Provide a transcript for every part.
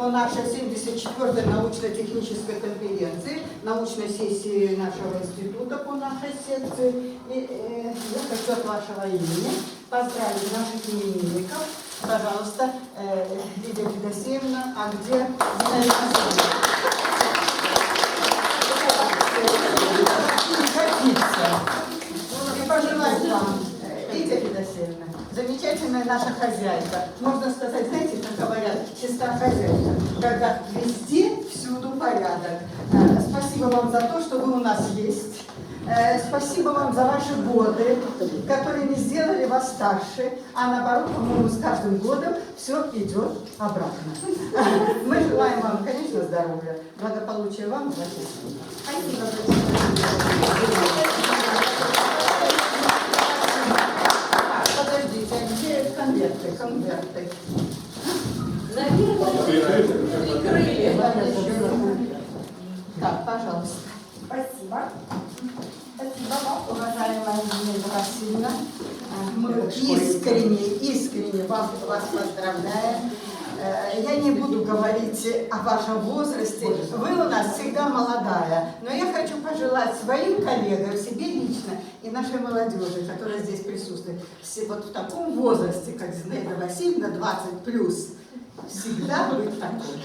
по нашей 74-й научно-технической конференции, научной сессии нашего института по нашей секции. И, э, я хочу от вашего имени поздравить наших именинников. Пожалуйста, э, Лидия Федосеевна, а где Зинаида. И пожелать вам, э, Лидия Федосеевна, замечательная наша хозяйка. Можно сказать, знаете, как говорят, чиста хозяйка, когда везде, всюду порядок. Э, Спасибо вам за то, что вы у нас есть. Э, Спасибо вам за ваши годы, которые не сделали вас старше, а наоборот, по-моему, с каждым годом все идет обратно. Мы желаем вам, конечно, здоровья, благополучия вам вашей семье. Спасибо. А, Подождите, а где конверты? Конверты. Так, пожалуйста. Спасибо. Спасибо вам. Уважаемая Елена Васильевна, э, мы искренне, искренне вам, вас поздравляем. Э, Я не буду говорить о вашем возрасте. Вы у нас всегда молодая. Но я хочу пожелать своим коллегам, себе лично и нашей молодежи, которая здесь присутствует, все вот в таком возрасте, как Зинаида Васильевна, 20 плюс, всегда быть такой.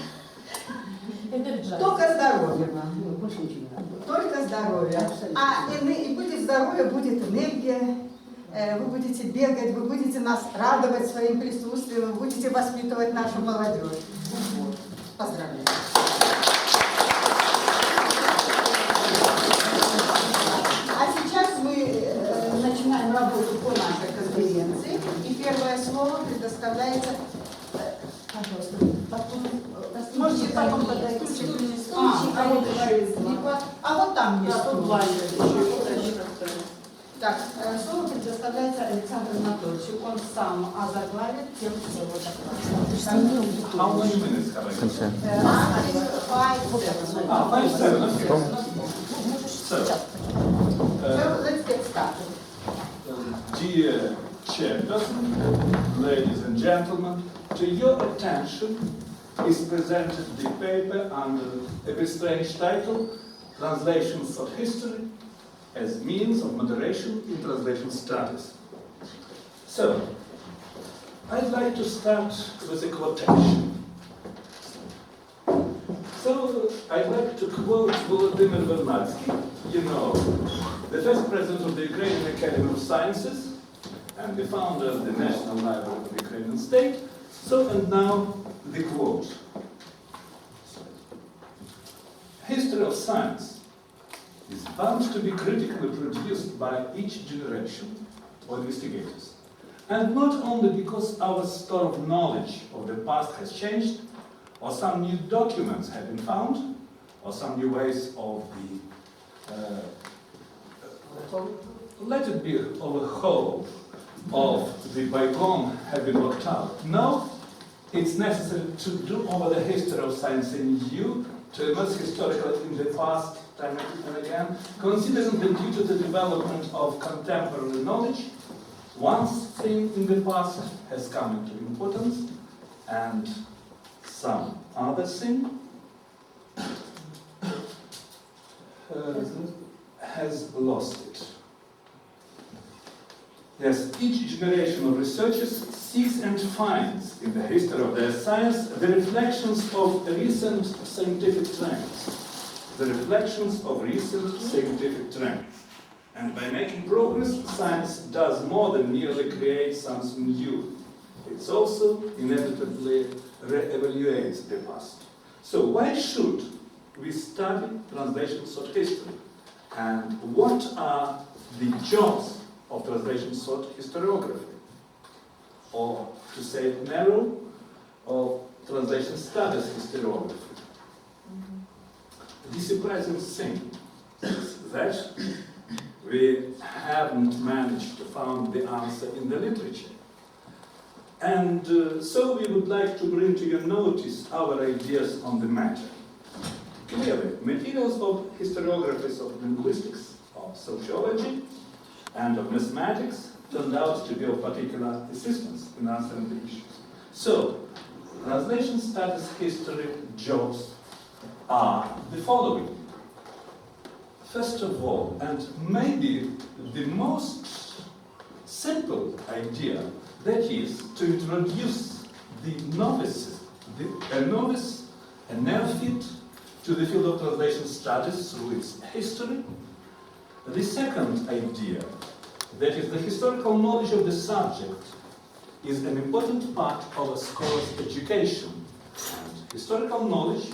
Только здоровья вам. Только здоровье. А эне- и будет здоровье, будет энергия. Э, Вы будете бегать, вы будете нас радовать своим присутствием, вы будете воспитывать нашу молодежь. Вот. Поздравляю. А сейчас мы э, начинаем работу по нашей конференции. И первое слово предоставляется... э, Пожалуйста, потом, э, можете потом подать стульчик. А, а вот еще есть слива. А вот там есть. Так, э, слово предоставляется Александру Анатольевичу. Он сам озаглавит тему своего доклада. Minutes have I got? Э, five, seven. So, let's get started. dear chairperson, ladies and gentlemen, to your attention is presented the paper under a bit strange title, Translations of History as Means of Moderation in Translation Studies. So, I'd like to start with a quotation. So I'd like to quote Volodymyr Vernadsky, you know, the first president of the Ukrainian Academy of Sciences and the founder of the National Library of the Ukrainian State. So, and now the quote. History of science is bound to be critically produced by each generation of investigators. And not only because our store of knowledge of the past has changed, or some new documents have been found, or some new ways of the, uh, let it be of a whole of the bygone been worked out. No, it's necessary to do over the history of science anew, to immerse historically in the past time and again, considering that due to the development of contemporary knowledge, one thing in the past has come into importance, and some other thing uh, has lost it. Yes, each generation of researchers seeks and finds in the history of their science the reflections of recent scientific trends. The reflections of recent scientific trends. And by making progress, science does more than merely create something new. It also inevitably re-evaluates the past. So why should we study translations of history? And what are the jobs of translation thought historiography? Or to say it narrow, of translation studies historiography? The surprising thing is that we haven't managed to find the answer in the literature. And uh, so we would like to bring to your notice our ideas on the matter. Clearly, materials of historiographies of linguistics, of sociology, and of mathematics turned out to be of particular assistance in answering the issues. So, translation studies, history, jobs are the following. First of all, and maybe the most simple idea, that is to introduce the novices, the, a novice, a neophyte, to the field of translation studies through its history. The second idea, that is the historical knowledge of the subject, is an important part of a scholar's education. And historical knowledge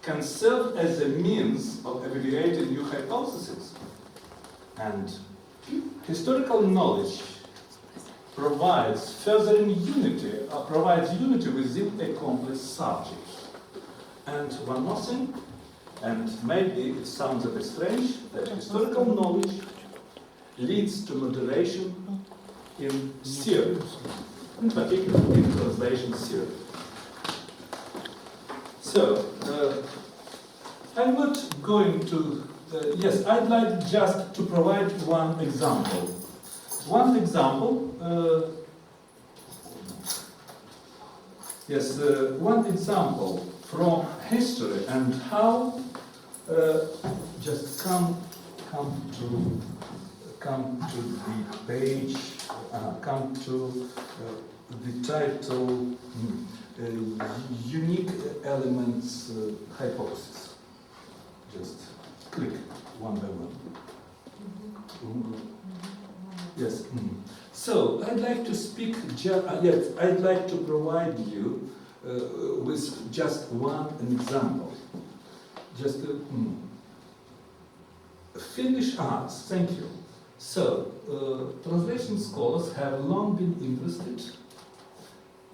can serve as a means of evaluating new hypotheses. And historical knowledge provides furthering unity, uh, provides unity within a complex subject. And one more thing, and maybe it sounds a bit strange, that historical knowledge leads to moderation in theory, in particular in translation theory. So, uh, I'm not going to, uh, yes, I'd like just to provide one example. One example, uh, yes, uh, one example from history and how uh, just come come to come to the page, uh, come to uh, the title, uh, unique elements uh, hypothesis. Just click one by one. Mhm. Yes. mhm. So I'd like to speak. Uh, yes, I'd like to provide you with just one example. Just uh, mm. Finnish arts. Thank you. So uh, translation scholars have long been interested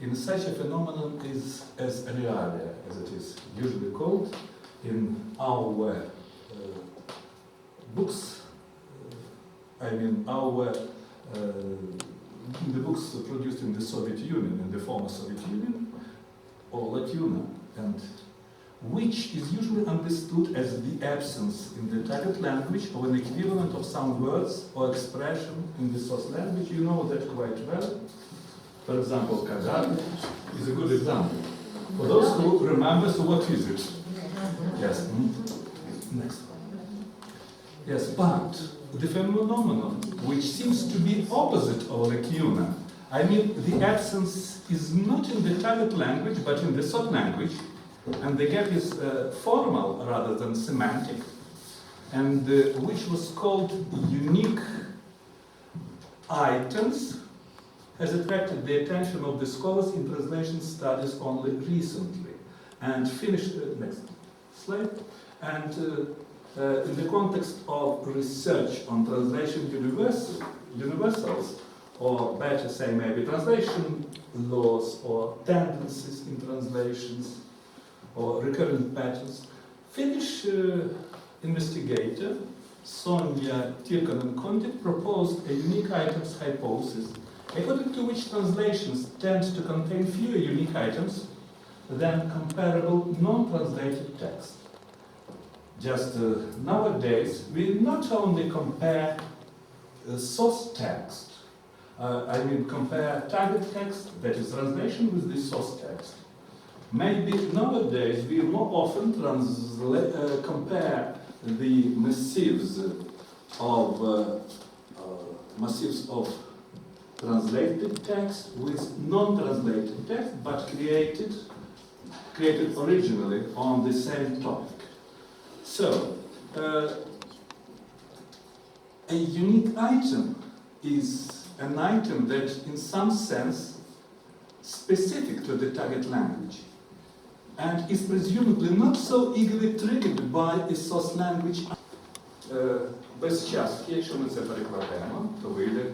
in such a phenomenon as, as realia, as it is usually called in our uh, books. uh, I mean, our uh, the books produced in the Soviet Union, in the former Soviet Union, or lacuna, and which is usually understood as the absence in the target language of an equivalent of some words or expression in the source language. You know that quite well. For example, Kazakh is a good example. For those who remember, so what is it? Yes. Next one. Yes, but the phenomenon which seems to be opposite of lacuna, I mean, the absence is not in the target language, but in the thought language, and the gap is uh, formal rather than semantic, and uh, which was called unique items, has attracted the attention of the scholars in translation studies only recently, and finished uh, next slide, and. Uh, uh, in the context of research on translation universal, universals, or better say maybe translation laws or tendencies in translations or recurrent patterns, Finnish uh, investigator Sonja Tirkanen-Conti proposed a unique items hypothesis, according to which translations tend to contain fewer unique items than comparable non-translated texts. Just uh, nowadays, we not only compare uh, source text, uh, I mean compare target text, that is translation, with the source text. Maybe nowadays we more often uh, compare the massives of uh, uh, massives of translated text with non-translated text, but created created originally on the same topic. So, uh, a unique item is an item that, in some sense, specific to the target language and is presumably not so eagerly triggered by a source language. Е, Без частки, якщо ми це перекладемо, то вийде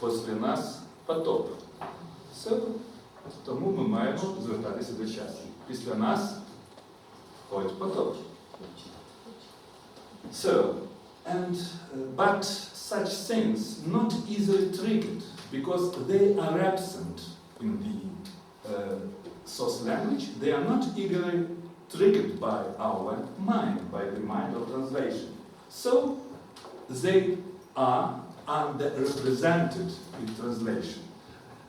після нас потоп. Все. Тому ми маємо звертатися до частки. Після нас ходить потоп. So, and uh, but such things not easily triggered because they are absent in the uh, source language. They are not eagerly triggered by our mind, by the mind of translation. So they are underrepresented in translation.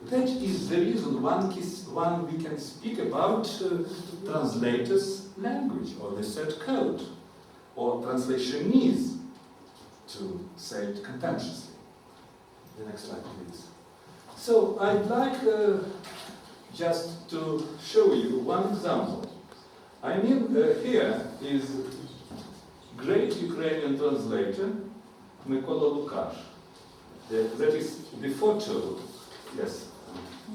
That is the reason one, one we can speak about uh, translators' language or the third code or translationese to say it contemptuously. The next slide, please. So I'd like uh, just to show you one example. I mean, uh, here is great Ukrainian translator Mykola Lukash. That is the photo. Yes,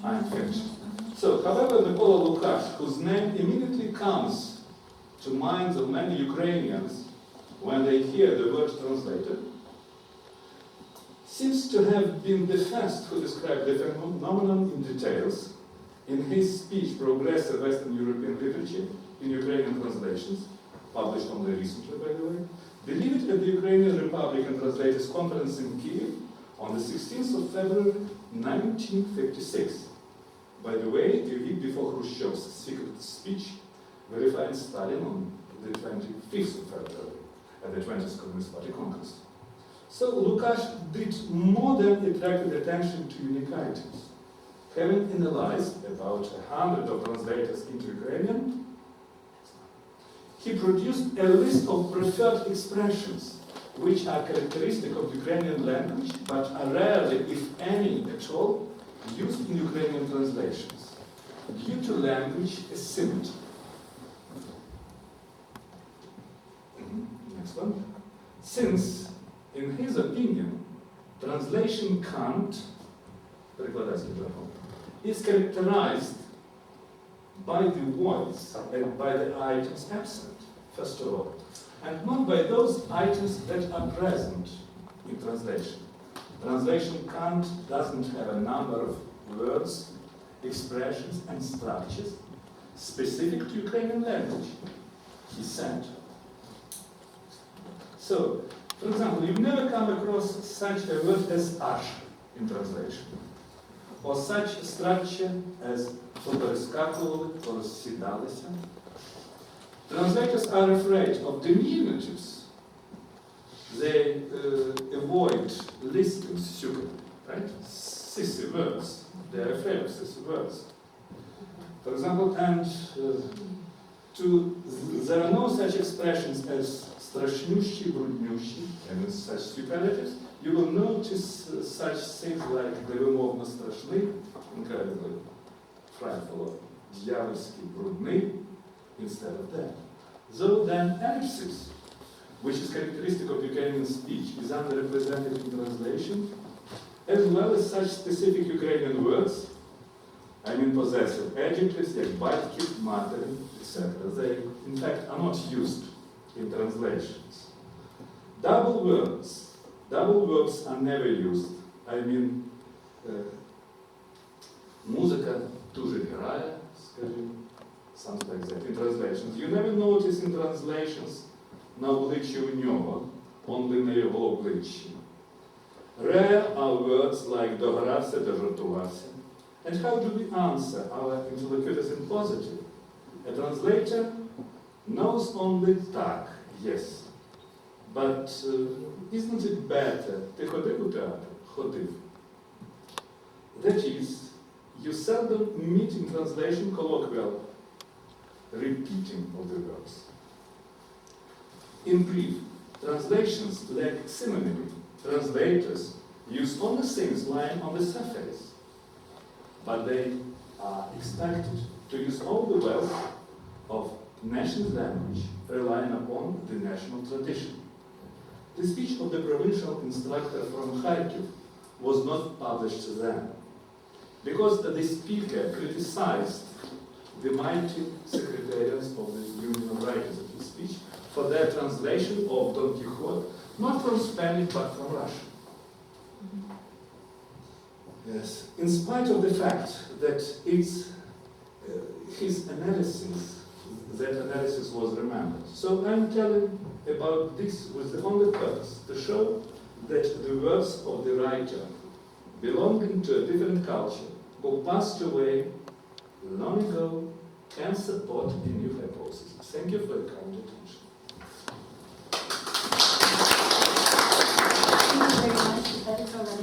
I'm finished. So, however, Mykola Lukash, whose name immediately comes to minds of many Ukrainians when they hear the word translated, seems to have been the first who described the phenomenon in details in his speech Progressive Western European Literature in Ukrainian translations, published only recently, by the way, delivered at the Ukrainian Republican Translators Conference in Kiev on the 16th of February 1956. By the way, a week before Khrushchev's secret speech, verified Stalin on the 25th of February at the 20th Communist Party Congress. So Lukash did more than attracted attention to unique items. Having analyzed about a hundred of translators into Ukrainian, he produced a list of preferred expressions which are characteristic of Ukrainian language but are rarely, if any at all, used in Ukrainian translations due to language asymmetry. Mhm. Next one. Since, in his opinion, translation can't, перекладательский жаргон, is characterized by the words and by the items absent, first of all, and not by those items that are present in translation. Translation Kant doesn't have a number of words, expressions, and structures specific to Ukrainian language, he said. So, for example, you never come across such a word as ash in translation, or such a structure as поперескакували, порозсідалися. Translators are afraid of diminutives. They uh, avoid listing super, right? Sissy words. They are afraid of sissy words. For example, and uh, to, there are no such expressions as страшнющий, бруднющий, and such superlatives. You will notice uh, such things like невимовно страшний, incredibly frightful, дьявольский, брудный, instead of that. Though then ellipsis, which is characteristic of Ukrainian speech, is underrepresented in translation, as well as such specific Ukrainian words, I mean possessive adjectives like батьків, матері, etc. They, in fact, are not used in translations. Double words, double verbs are never used. I mean, uh, музика дуже грає, скажімо, something like that, in translations. You never notice in translations на обличчі у нього, only на його обличчі. Rare are words like догрався, дожартувався. And how do we answer our interlocutors in positive? A translator knows only так, yes. But uh, isn't it better? Ти ходив у театр? Ходив. That is, you seldom meet in translation colloquial repeating of the verbs. In brief, translations lack synonym. Translators use only things lying on the surface, but they are expected to use all the wealth of national language, relying upon the national tradition. The speech of the provincial instructor from Kharkiv was not published then, because the speaker criticized the mighty secretariats of the Union of Writers of his speech for their translation of Don Quixote, not from Spanish but from Russian. Yes, in spite of the fact that it's uh, his analysis, that analysis was remembered. So I'm telling about this with the only purpose to show that the works of the writer belonging to a different culture who passed away long ago can support the new hypothesis. Thank you for your kind attention. Very much,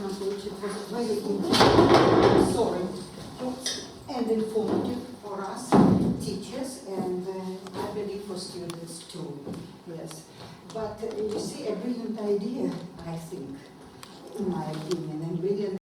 was very and informative for us students too, yes. But uh, you see, a brilliant idea, I think, in my opinion.